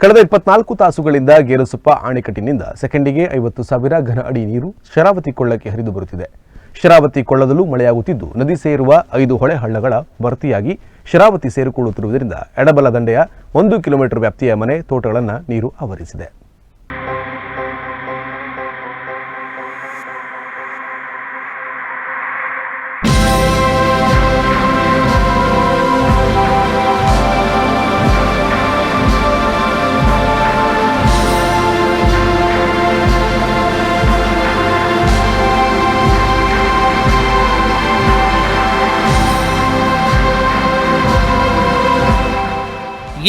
ಕಳೆದ ಇಪ್ಪತ್ನಾಲ್ಕು ತಾಸುಗಳಿಂದ ಗೇರುಸೊಪ್ಪ ಅಣೆಕಟ್ಟಿನಿಂದ ಸೆಕೆಂಡಿಗೆ ಐವತ್ತು ಸಾವಿರ ಘನ ಅಡಿ ನೀರು ಶರಾವತಿ ಕೊಳ್ಳಕ್ಕೆ ಹರಿದು ಬರುತ್ತಿದೆ. ಶರಾವತಿ ಕೊಳ್ಳದಲ್ಲೂ ಮಳೆಯಾಗುತ್ತಿದ್ದು, ನದಿ ಸೇರುವ ಐದು ಹೊಳೆ ಹಳ್ಳಗಳ ಭರ್ತಿಯಾಗಿ ಶರಾವತಿ ಸೇರಿಕೊಳ್ಳುತ್ತಿರುವುದರಿಂದ ಎಡಬಲ ದಂಡೆಯ ಒಂದು ಕಿಲೋಮೀಟರ್ ವ್ಯಾಪ್ತಿಯ ಮನೆ ತೋಟಗಳನ್ನು ನೀರು ಆವರಿಸಿದೆ.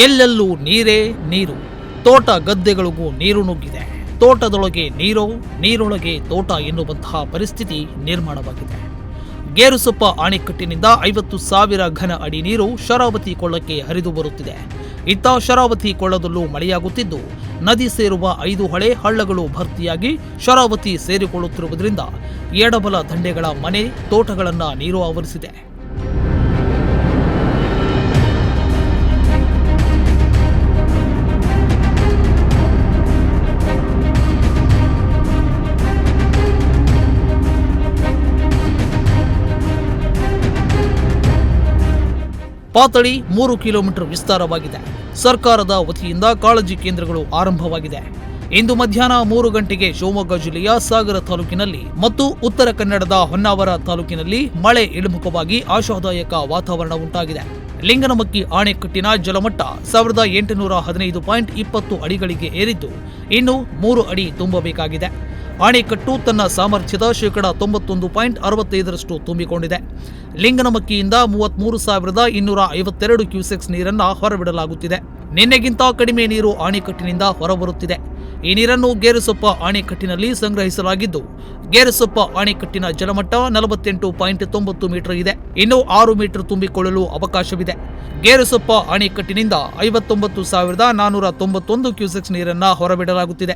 ಎಲ್ಲೆಲ್ಲೂ ನೀರೇ ನೀರು. ತೋಟ ಗದ್ದೆಗಳಿಗೂ ನೀರು ನುಗ್ಗಿದೆ. ತೋಟದೊಳಗೆ ನೀರು, ನೀರೊಳಗೆ ತೋಟ ಎನ್ನುವಂತಹ ಪರಿಸ್ಥಿತಿ ನಿರ್ಮಾಣವಾಗಿದೆ. ಗೇರುಸೊಪ್ಪ ಅಣೆಕಟ್ಟಿನಿಂದ ಐವತ್ತು ಸಾವಿರ ಘನ ಅಡಿ ನೀರು ಶರಾವತಿ ಕೊಳ್ಳಕ್ಕೆ ಹರಿದು ಬರುತ್ತಿದೆ. ಇತ್ತ ಶರಾವತಿ ಕೊಳ್ಳದಲ್ಲೂ ಮಳೆಯಾಗುತ್ತಿದ್ದು, ನದಿ ಸೇರುವ ಐದು ಹಳೆ ಹಳ್ಳಗಳು ಭರ್ತಿಯಾಗಿ ಶರಾವತಿ ಸೇರಿಕೊಳ್ಳುತ್ತಿರುವುದರಿಂದ ಎಡಬಲ ದಂಡೆಗಳ ಮನೆ, ತೋಟಗಳನ್ನು ನೀರು ಆವರಿಸಿದೆ. ಪಾತಳಿ ಮೂರು ಕಿಲೋಮೀಟರ್ ವಿಸ್ತಾರವಾಗಿದೆ. ಸರ್ಕಾರದ ವತಿಯಿಂದ ಕಾಳಜಿ ಕೇಂದ್ರಗಳು ಆರಂಭವಾಗಿದೆ. ಇಂದು ಮಧ್ಯಾಹ್ನ ಮೂರು ಗಂಟೆಗೆ ಶಿವಮೊಗ್ಗ ಜಿಲ್ಲೆಯ ಸಾಗರ ತಾಲೂಕಿನಲ್ಲಿ ಮತ್ತು ಉತ್ತರ ಕನ್ನಡದ ಹೊನ್ನಾವರ ತಾಲೂಕಿನಲ್ಲಿ ಮಳೆ ಇಳಿಮುಖವಾಗಿ ಆಶಾದಾಯಕ ವಾತಾವರಣ ಉಂಟಾಗಿದೆ. ಲಿಂಗನಮಕ್ಕಿ ಆಣೆಕಟ್ಟಿನ ಜಲಮಟ್ಟ ಸಾವಿರದ ಎಂಟುನೂರ ಹದಿನೈದು ಪಾಯಿಂಟ್ ಇಪ್ಪತ್ತು ಅಡಿಗಳಿಗೆ ಏರಿದ್ದು, ಇನ್ನು ಮೂರು ಅಡಿ ತುಂಬಬೇಕಾಗಿದೆ. ಅಣೆಕಟ್ಟು ತನ್ನ ಸಾಮರ್ಥ್ಯದ ಶೇಕಡ ತೊಂಬತ್ತೊಂದು ಪಾಯಿಂಟ್ ಅರವತ್ತೈದರಷ್ಟು ತುಂಬಿಕೊಂಡಿದೆ. ಲಿಂಗನಮಕ್ಕಿಯಿಂದ ಮೂವತ್ಮೂರು ಸಾವಿರದ ಇನ್ನೂರ ಐವತ್ತೆರಡು ಕ್ಯೂಸೆಕ್ಸ್ ನೀರನ್ನು ಹೊರಬಿಡಲಾಗುತ್ತಿದೆ. ನಿನ್ನೆಗಿಂತ ಕಡಿಮೆ ನೀರು ಅಣೆಕಟ್ಟಿನಿಂದ ಹೊರಬರುತ್ತಿದೆ. ಈ ನೀರನ್ನು ಗೇರುಸೊಪ್ಪ ಅಣೆಕಟ್ಟಿನಲ್ಲಿ ಸಂಗ್ರಹಿಸಲಾಗಿದ್ದು, ಗೇರುಸೊಪ್ಪ ಅಣೆಕಟ್ಟಿನ ಜಲಮಟ್ಟ ನಲವತ್ತೆಂಟು ಪಾಯಿಂಟ್ ತೊಂಬತ್ತು ಮೀಟರ್ ಇದೆ. ಇನ್ನು ಆರು ಮೀಟರ್ ತುಂಬಿಕೊಳ್ಳಲು ಅವಕಾಶವಿದೆ. ಗೇರುಸೊಪ್ಪ ಅಣೆಕಟ್ಟಿನಿಂದ ಐವತ್ತೊಂಬತ್ತು ಸಾವಿರದ ನಾನ್ನೂರ ತೊಂಬತ್ತೊಂದು ಕ್ಯೂಸೆಕ್ಸ್ ನೀರನ್ನು ಹೊರಬಿಡಲಾಗುತ್ತಿದೆ.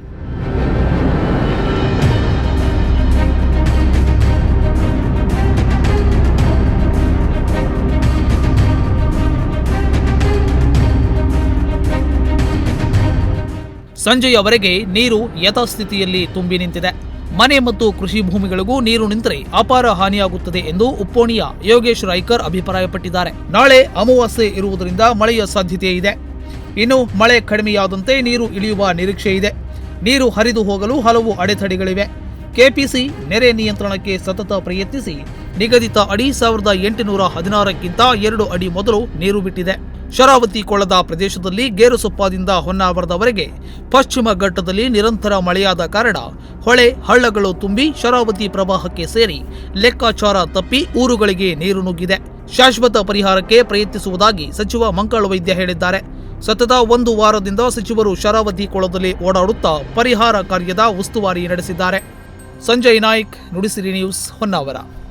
ಸಂಜೆಯವರೆಗೆ ನೀರು ಯಥಾಸ್ಥಿತಿಯಲ್ಲಿ ತುಂಬಿ ನಿಂತಿದೆ. ಮನೆ ಮತ್ತು ಕೃಷಿ ಭೂಮಿಗಳಿಗೂ ನೀರು ನಿಂತರೆ ಅಪಾರ ಹಾನಿಯಾಗುತ್ತದೆ ಎಂದು ಉಪ್ಪೋಣಿಯ ಯೋಗೇಶ್ ರಾಯ್ಕರ್ ಅಭಿಪ್ರಾಯಪಟ್ಟಿದ್ದಾರೆ. ನಾಳೆ ಅಮಾವಾಸ್ಯೆ ಇರುವುದರಿಂದ ಮಳೆಯ ಸಾಧ್ಯತೆ ಇದೆ. ಇನ್ನು ಮಳೆ ಕಡಿಮೆಯಾದಂತೆ ನೀರು ಇಳಿಯುವ ನಿರೀಕ್ಷೆ ಇದೆ. ನೀರು ಹರಿದು ಹೋಗಲು ಹಲವು ಅಡೆತಡೆಗಳಿವೆ. ಕೆಪಿಸಿ ನೆರೆ ನಿಯಂತ್ರಣಕ್ಕೆ ಸತತ ಪ್ರಯತ್ನಿಸಿ ನಿಗದಿತ ಅಡಿ ಸಾವಿರದ ಎಂಟುನೂರ ಹದಿನಾರಕ್ಕಿಂತ ಎರಡು ಅಡಿ ಮೊದಲು ನೀರು ಬಿಟ್ಟಿದೆ. ಶರಾವತಿ ಕೊಳದ ಪ್ರದೇಶದಲ್ಲಿ ಗೇರುಸೊಪ್ಪದಿಂದ ಹೊನ್ನಾವರದವರೆಗೆ ಪಶ್ಚಿಮ ಘಟ್ಟದಲ್ಲಿ ನಿರಂತರ ಮಳೆಯಾದ ಕಾರಣ ಹೊಳೆ, ಹಳ್ಳಗಳು ತುಂಬಿ ಶರಾವತಿ ಪ್ರವಾಹಕ್ಕೆ ಸೇರಿ ಲೆಕ್ಕಾಚಾರ ತಪ್ಪಿ ಊರುಗಳಿಗೆ ನೀರು ನುಗ್ಗಿದೆ. ಶಾಶ್ವತ ಪರಿಹಾರಕ್ಕೆ ಪ್ರಯತ್ನಿಸುವುದಾಗಿ ಸಚಿವ ಮಂಗಳ ವೈದ್ಯ ಹೇಳಿದ್ದಾರೆ. ಸತತ ಒಂದು ವಾರದಿಂದ ಸಚಿವರು ಶರಾವತಿ ಕೊಳದಲ್ಲಿ ಓಡಾಡುತ್ತಾ ಪರಿಹಾರ ಕಾರ್ಯದ ಉಸ್ತುವಾರಿ ನಡೆಸಿದ್ದಾರೆ. ಸಂಜಯ್ ನಾಯ್ಕ್, ನುಡಿಸಿರಿ ನ್ಯೂಸ್, ಹೊನ್ನಾವರ.